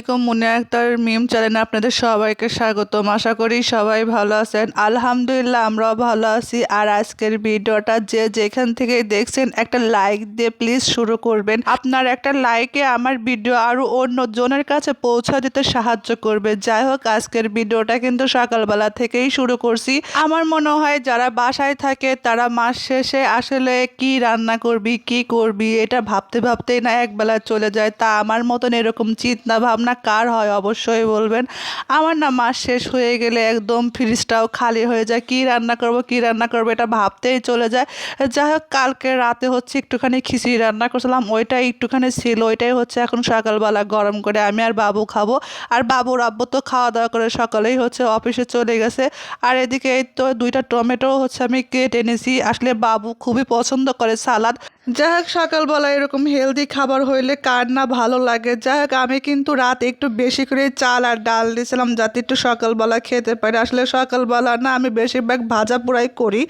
আলাইকুম, মুন্নি আক্তার মিম চ্যানেলে আপনাদের সবাইকে স্বাগতম। আশা করি সবাই ভালো আছেন। আলহামদুলিল্লাহ, আমরাও ভালো আছি। আর আজকের ভিডিওটা যে যেখান থেকে দেখছেন, একটা লাইক দিয়ে প্লিজ শুরু করবেন। আপনার একটা লাইকে আমার ভিডিও আরও অন্য জনের কাছে পৌঁছে দিতে সাহায্য করবে। যাই হোক, আজকের ভিডিওটা কিন্তু সকালবেলা থেকেই শুরু করছি। আমার মনে হয় যারা বাসায় থাকে, তারা মাস শেষে আসলে কি রান্না করবি, কি করবি, এটা ভাবতে ভাবতেই না একবেলা চলে যায়। তা আমার মতন এরকম চিন্তা ভাবনা কার হয় অবশ্যই বলবেন। আমার না মাস শেষ হয়ে গেলে একদম ফ্রিজটাও খালি হয়ে যায়। কি রান্না করব, কি রান্না করব এটা ভাবতেই চলে যায়। যাই হোক, কালকে রাতে হচ্ছে একটুখানি খিচুড়ি রান্না করছিলাম। ওইটাই একটুখানি ছিল, ওইটাই হচ্ছে এখন সকালবেলা গরম করে আমি আর বাবু খাব। আর বাবুর আব্বু তো খাওয়া দাওয়া করে সকালেই হচ্ছে অফিসে চলে গেছে। আর এদিকে এই তো দুইটা টমেটো হচ্ছে আমি কেটে এনেছি। আসলে বাবু খুবই পছন্দ করে সালাদ। যাই হোক, সকালবেলা এরকম হেলদি খাবার হইলে কার না ভালো লাগে। যাই হোক, আমি কিন্তু রাতে একটু বেশি করে চাল আর ডাল দিয়েছিলাম যাতে একটু সকালবেলা খেতে পারি। আসলে সকালবেলা না, আমি বেশিরভাগ ভাজা পোড়াই করি।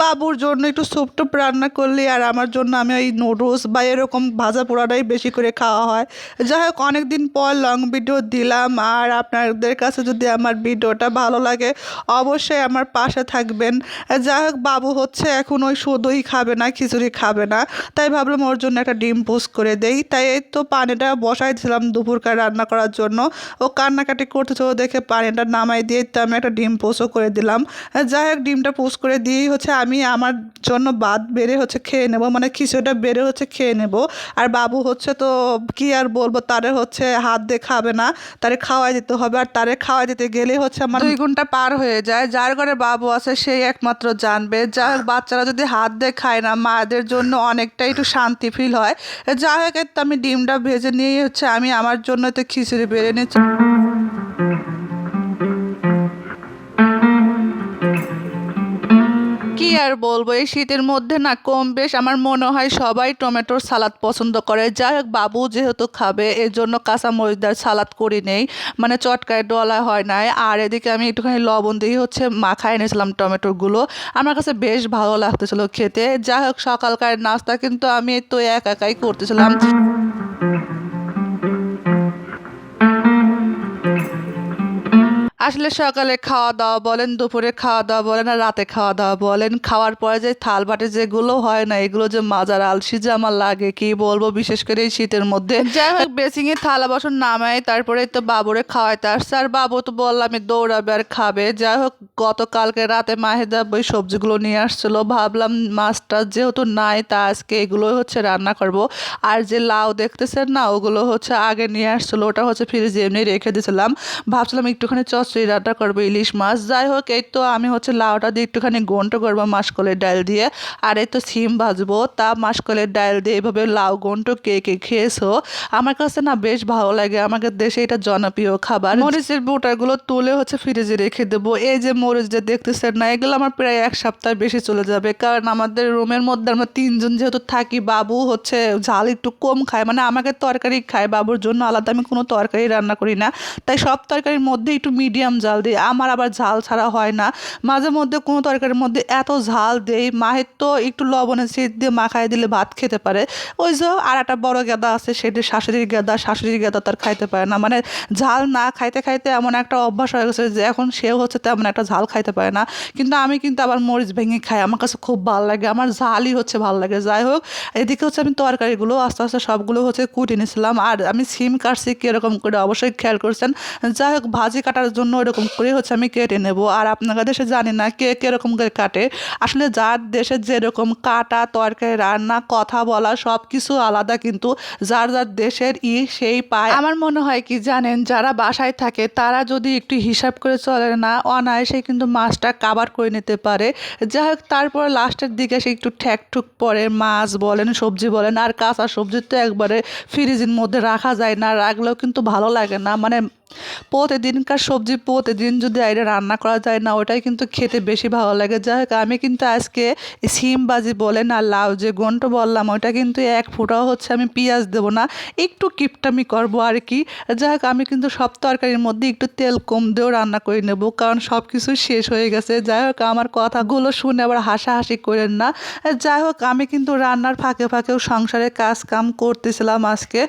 বাবুর জন্য একটু স্যুপ টুপ রান্না করলি আর আমার জন্য আমি ওই নুডলস বা এরকম ভাজা পোড়াটাই বেশি করে খাওয়া হয়। যাই হোক, অনেকদিন পর লং ভিডিও দিলাম আর আপনাদের কাছে যদি আমার ভিডিওটা ভালো লাগে, অবশ্যই আমার পাশে থাকবেন। যাই হোক, বাবু হচ্ছে এখন ওই শুধুই খাবে না, খিচুড়ি খাবে না। তাই ভাবলাম ওর জন্য একটা ডিম পোস্ট করে দেই। তাই এই তো পানিটা বসাই দিলাম দুপুরকার রান্না করার জন্য ও কান্নাকাটি করতেছে। ও দেখে পানিটা নামাই দিয়ে তো আমি একটা ডিম পোস্টও করে দিলাম। যাই হোক ডিমটা পোস্ট করে দিয়েই হচ্ছে আমি আমার জন্য বাদ বেড়ে হচ্ছে খেয়ে নেব মানে খিচুড়িটা বেড়ে হচ্ছে খেয়ে নেব। আর বাবু হচ্ছে তো কি আর বলব তারে হচ্ছে হাত দিয়ে খাবে না তারে খাওয়াই দিতে হবে। আর তারে খাওয়াই দিতে গেলে হচ্ছে আমার দুই ঘণ্টা পার হয়ে যায়। যার ঘরে বাবু আছে সেই একমাত্র জানবে। যা হোক বাচ্চারা যদি হাত দিয়ে খায় না মায়েদের জন্য অনেকটা একটু শান্তি ফিল হয়। যাই হোক আমি ডিমটা ভেজে নিয়ে হচ্ছে আমি আমার জন্য তো বেড়ে নিচ্ছি কি আর বলব, এই শীতের মধ্যে না কম বেশ আমার মনে হয় সবাই টমেটোর সালাদ পছন্দ করে। যাই হোক, বাবু যেহেতু খাবে এর জন্য কাঁচা মরিচদার সালাদ করি নেই। মানে চটকায় ডলা হয় নাই। আর এদিকে আমি একটুখানি লবণ দিয়ে হচ্ছে মাখায় এনেছিলাম টমেটোগুলো। আমার কাছে বেশ ভালো লাগতেছিল খেতে। যাই হোক, সকালকার নাস্তা কিন্তু আমি তো এক একাই করতেছিলাম। আসলে সকালে খাওয়া দাওয়া বলেন, দুপুরে খাওয়া দাওয়া বলেন আর রাতে খাওয়া দাওয়া বলেন, খাওয়ার পরে যে থাল বাটে যেগুলো হয় না, এগুলো যে মাজার আলসি যে আমার লাগে, কি বলব? বিশেষ করে এই শীতের মধ্যে। যাই হোক, বেসিংয়ে থালা বাসন নামাই, তারপরে তো বাবুরে খাওয়াইতে আসছে। আর বাবু তো বললাম দৌড়াবে আর খাবে। যাই হোক, গতকালকে রাতে মাহিদা ওই সবজিগুলো নিয়ে আসছিল। ভাবলাম, মাছটা যেহেতু নাই, তা আজকে এগুলোই হচ্ছে রান্না করব। আর যে লাউ দেখতেছেন না, ওগুলো হচ্ছে আগে নিয়ে আসছিল। ওটা হচ্ছে ফ্রিজে এমনি রেখে দিয়েছিলাম ভাবছিলাম একটুখানি চচ্চড়ি রান্না করব, ইলিশ মাছ। যাই হোক, এই তো আমি হচ্ছে লাউটা দিয়ে একটুখানি গন্ট করব মাসকলের ডাল দিয়ে। আর এই তো সিম ভাজবো, তা মাসকলের ডাল দিয়ে এভাবে লাউ গন্ট কে কে খেয়েছো? আমার কাছে না বেশ ভালো লাগে, আমাদের দেশে এটা জনপ্রিয় খাবার। মরিচের বুটাগুলো তুলে হচ্ছে ফ্রিজে রেখে দেবো। এই যে মরিচ যে দেখতেছেন না, এগুলো আমার প্রায় এক সপ্তাহ বেশি চলে যাবে, কারণ আমাদের রুমের মধ্যে আমরা তিনজন যেহেতু থাকি, বাবু হচ্ছে ঝাল একটু কম খায় মানে আমাকে তরকারি খায়, বাবুর জন্য আলাদা, আমি কোনো তরকারি রান্না করি না। তাই সব তরকারির মধ্যে একটু মিডিয়াম জাল দিই আমার আবার ঝাল ছাড়া হয় না। মাঝে মধ্যে কোনো তরকারির মধ্যে এত ঝাল দেই, মায়ের তো একটু লবণের সিট দিয়ে মাখায় দিলে ভাত খেতে পারে। ওই যে আর একটা বড় গেদা আছে সেটি শাশুড়ির গেদা শাশুড়ির গেদা তার খাইতে পারে না। মানে ঝাল না খাইতে খাইতে এমন একটা অভ্যাস হয়ে গেছে যে এখন সেও হচ্ছে তেমন একটা ঝাল খাইতে পারে না। কিন্তু আমি কিন্তু আবার মরিচ ভেঙে খাই, আমার কাছে খুব ভালো লাগে, আমার ঝালই হচ্ছে ভালো লাগে। যাই হোক, এদিকে হচ্ছে আমি তরকারিগুলো আস্তে আস্তে সবগুলো হচ্ছে কুটে নিয়েছিলাম আর আমি সিম কাটছি, কীরকম করে অবশ্যই খেয়াল করছেন। যাই হোক, ভাজি কাটার জন্য এরকম করে হচ্ছে আমি কেটে নেব। আর আপনাদের দেশে জানি না কে কীরকম করে কাটে। আসলে যার দেশে যেরকম কাটা, তরকারি, রান্না, কথা বলা সব কিছু আলাদা কিন্তু যার যার দেশের ই সেই পায়। আমার মনে হয় কি জানেন, যারা বাসায় থাকে তারা যদি একটু হিসাব করে চলে না, অনায়াসে কিন্তু মাছটা কাবার করে নিতে পারে। যাই হোক তারপর লাস্টের দিকে সে একটু ঠ্যাক ঠুক পরে মাছ বলেন, সবজি বলেন, আর কাঁচা সবজি তো একবারে ফ্রিজের মধ্যে রাখা যায় না, রাখলেও কিন্তু ভালো লাগে না। মানে প্রতিদিনকার সবজি প্রতিদিন যদি এটা রান্না করা যায় না, ওটাই কিন্তু খেতে বেশি ভালো লাগে। যাই হোক, আমি কিন্তু আজকে সিম বাজি বলে না, লাউ যে গন্ট বললাম, ওটা কিন্তু এক ফোঁটাও হচ্ছে আমি পেঁয়াজ দেবো না। একটু কিপটামি করব আর কি। যাই হোক, আমি কিন্তু সব তরকারির মধ্যে একটু তেল কম দিয়েও রান্না করে নেব, কারণ সব কিছু শেষ হয়ে গেছে। যাই হোক, আমার কথাগুলো শুনে আবার হাসাহাসি করেন না। যাই হোক, আমি কিন্তু রান্নার ফাঁকে ফাঁকেও সংসারে কাজ কাম করতেছিলাম আজকে।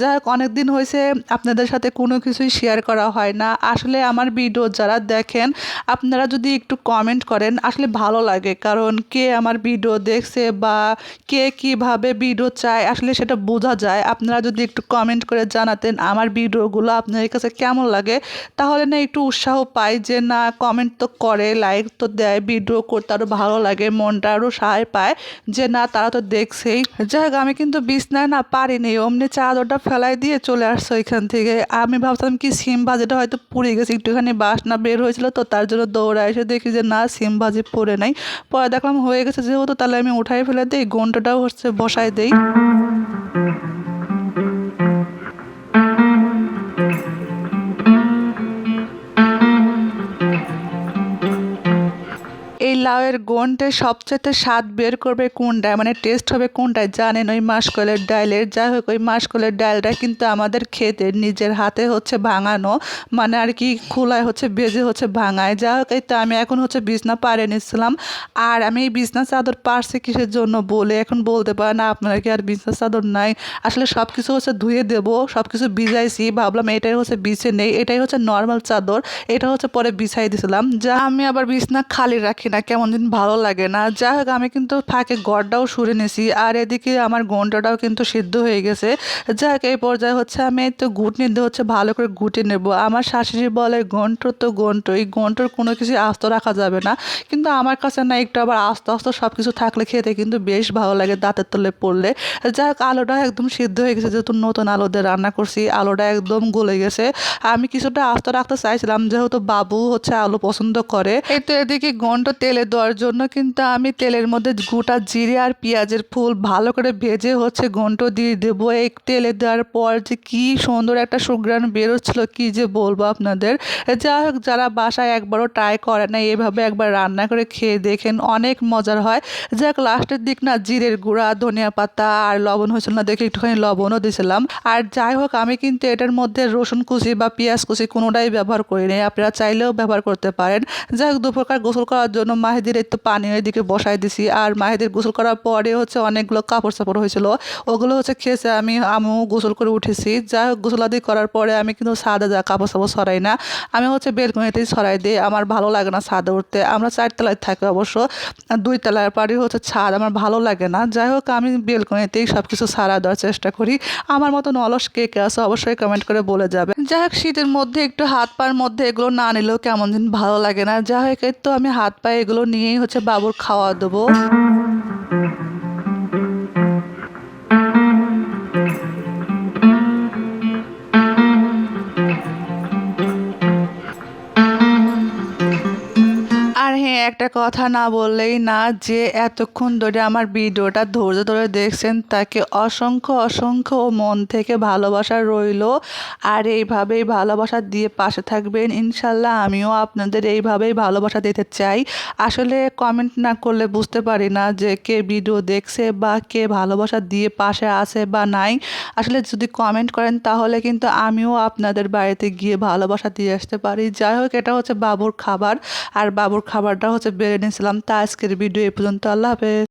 যাই হোক অনেক দিন হয়েছে আপনাদের সাথে কোনো কিছুই শেয়ার করা হয় না। আসলে আমার ভিডিও যারা দেখেন, আপনারা যদি একটু কমেন্ট করেন, আসলে ভালো লাগে। কারণ কে আমার ভিডিও দেখছে বা কে কীভাবে ভিডিও চায়, আসলে সেটা বোঝা যায়। আপনারা যদি একটু কমেন্ট করে জানাতেন আমার ভিডিওগুলো আপনাদের কাছে কেমন লাগে, তাহলে না একটু উৎসাহ পাই যে, না কমেন্ট তো করে লাইক তো দেয় ভিডিও করতে আরও ভালো লাগে, মনটা আরও সাহায্য পায় যে, না, তারা তো দেখছেই। যাই হোক, আমি কিন্তু বিছনায় না পারিনি, অমনি চাদরটা ফেলাই দিয়ে চলে আসছো এখান থেকে। আমি ভাবতাম কি সিম ভাজিটা হয়তো পুড়ে গেছে একটুখানি বাসনা বের হয়েছিল, তো তার জন্য দৌড়া এসে দেখি যে, না সিম ভাজি পরে নাই। পরে দেখলাম হয়ে গেছে, যেহেতু তাহলে আমি উঠাই ফেলে দিই, গন্ডটাও হচ্ছে বসায় দিই। লাউয়ের গন্ডে সবচেয়ে স্বাদ বের করবে কোনটায়? মানে টেস্ট হবে কোনটায়? জানেন, ওই মাসকলের ডালের যাই হোক, ওই মাসকলের ডালটা কিন্তু আমাদের খেতে, নিজের হাতে হচ্ছে ভাঙানো। মানে আর কি, খোলায় হচ্ছে বেজে হচ্ছে ভাঙায়। যা হোক, এই তো আমি এখন হচ্ছে বিছনা পাড়ে নিচ্ছিলাম আর আমি এই বিছনা চাদর পারছি কিসের জন্য বলে? এখন বলতে পারে না, আপনারা কি আর বিছনা চাদর নাই? আসলে সব কিছু হচ্ছে ধুয়ে দেবো সব কিছু ভিজাইছি। ভাবলাম এটাই হচ্ছে বিছে নেই, এটাই হচ্ছে নর্মাল চাদর। এটা হচ্ছে পরে বিছাই দিছিলাম। যা আমি আবার বিছনা খালি রাখি না, কেমন দিন ভালো লাগে না। যাই হোক আমি কিন্তু ফাঁকে গড়টাও সুরে নিছি আর এদিকে আমার গন্ডটাও কিন্তু সিদ্ধ হয়ে গেছে। যাই হোক এই পর্যায়ে হচ্ছে আমি তো ঘুটনি নিতে হচ্ছে ভালো করে ঘুটে নেব। আমার শাশুড়ি বলে গন্ট তো গন্ট এই গন্টর কোনো কিছু আস্ত রাখা যাবে না। কিন্তু আমার কাছে না, একটু আবার আস্তে আস্তে সব কিছু থাকলে খেতে কিন্তু বেশ ভালো লাগে দাঁতের তলে পড়লে। যাই হোক আলুটা একদম সিদ্ধ হয়ে গেছে, যেহেতু নতুন আলু দিয়ে রান্না করছি, আলুটা একদম গলে গেছে। আমি কিছুটা আস্ত রাখতে চাইছিলাম, যেহেতু বাবু হচ্ছে আলু পছন্দ করে। এই তো এদিকে গন্ট তেলে দেওয়ার জন্য কিন্তু আমি তেলের মধ্যে গোটা জিরে আর পেঁয়াজের ফুল ভালো করে ভেজে হচ্ছে গন্ট দিয়ে দেবো। এই তেলে দেওয়ার পর যে কি সুন্দর একটা সুগ্রান বেরোচ্ছিল, কি যে বলব আপনাদের? যা হোক, যারা বাসায় একবারও ট্রাই করে না এভাবে একবার রান্না করে খেয়ে দেখেন, অনেক মজার হয়। যাক লাস্টের দিক না, জিরের গুঁড়া, ধনিয়া পাতা আর লবণ হয়েছিল না, দেখে একটুখানি লবণও দিয়েছিলাম। আর যাই হোক, আমি কিন্তু এটার মধ্যে রসুন কুচি বা পেঁয়াজ কুচি কোনোটাই ব্যবহার করি নাই, আপনারা চাইলেও ব্যবহার করতে পারেন। যাই হোক দুপ্রকার গোসল করার জন্য মাহিদির একটু পানি ওইদিকে বসাই দিছি। আর মাহিদির গোসল করার পরে হচ্ছে অনেকগুলো কাপড় চাপড় হয়েছিল। ওগুলো হচ্ছে খেয়েছে আমি আমু গোসল করে উঠেছি। হোক, গোসলাদি করার পরে আমি কিন্তু সাদা যা কাপড় চাপড় সরাই না। আমি হচ্ছে বেলকনিতেই সরাই দিই। আমার ভালো লাগে না ছাদে উঠতে। আমরা চারতলায় থাকি অবশ্য। দুই তলার পাড়ি হচ্ছে ছাদ। আমার ভালো লাগে না। যাই হোক, আমি বেলকনিতেই সব কিছু সারা দেওয়ার চেষ্টা করি। আমার মতন অলস কে কে আছে অবশ্যই কমেন্ট করে বলে যাবে। যাই হোক, শীতের মধ্যে একটু হাত পায়ের মধ্যে এগুলো না নিলেও কেমন দিন ভালো লাগে না। যাই হোক তো আমি হাত পায়ে এগুলো নিয়েই হচ্ছে বাবুর খাওয়া দেবো। একটা কথা না বললেই না, যে এতক্ষণ ধরে আমার ভিডিওটা ধৈর্য ধরে দেখছেন, তাকে অসংখ্য অসংখ্য মন থেকে ভালোবাসা রইল। আর এইভাবেই ভালোবাসা দিয়ে পাশে থাকবেন। ইনশাল্লাহ আমিও আপনাদের এইভাবেই ভালোবাসা দিতে চাই। আসলে কমেন্ট না করলে বুঝতে পারি না যে কে ভিডিও দেখছে বা কে ভালোবাসা দিয়ে পাশে আছে বা নাই। আসলে যদি কমেন্ট করেন, তাহলে কিন্তু আমিও আপনাদের বাড়িতে গিয়ে ভালোবাসা দিয়ে আসতে পারি। যাই হোক, এটা হচ্ছে বাবুর খাবার। আর বাবুর খাবারটা হচ্ছে বেড়ে নিয়েছিলাম তা আজকের ভিডিও এ পর্যন্ত আল্লাহ হাফেজ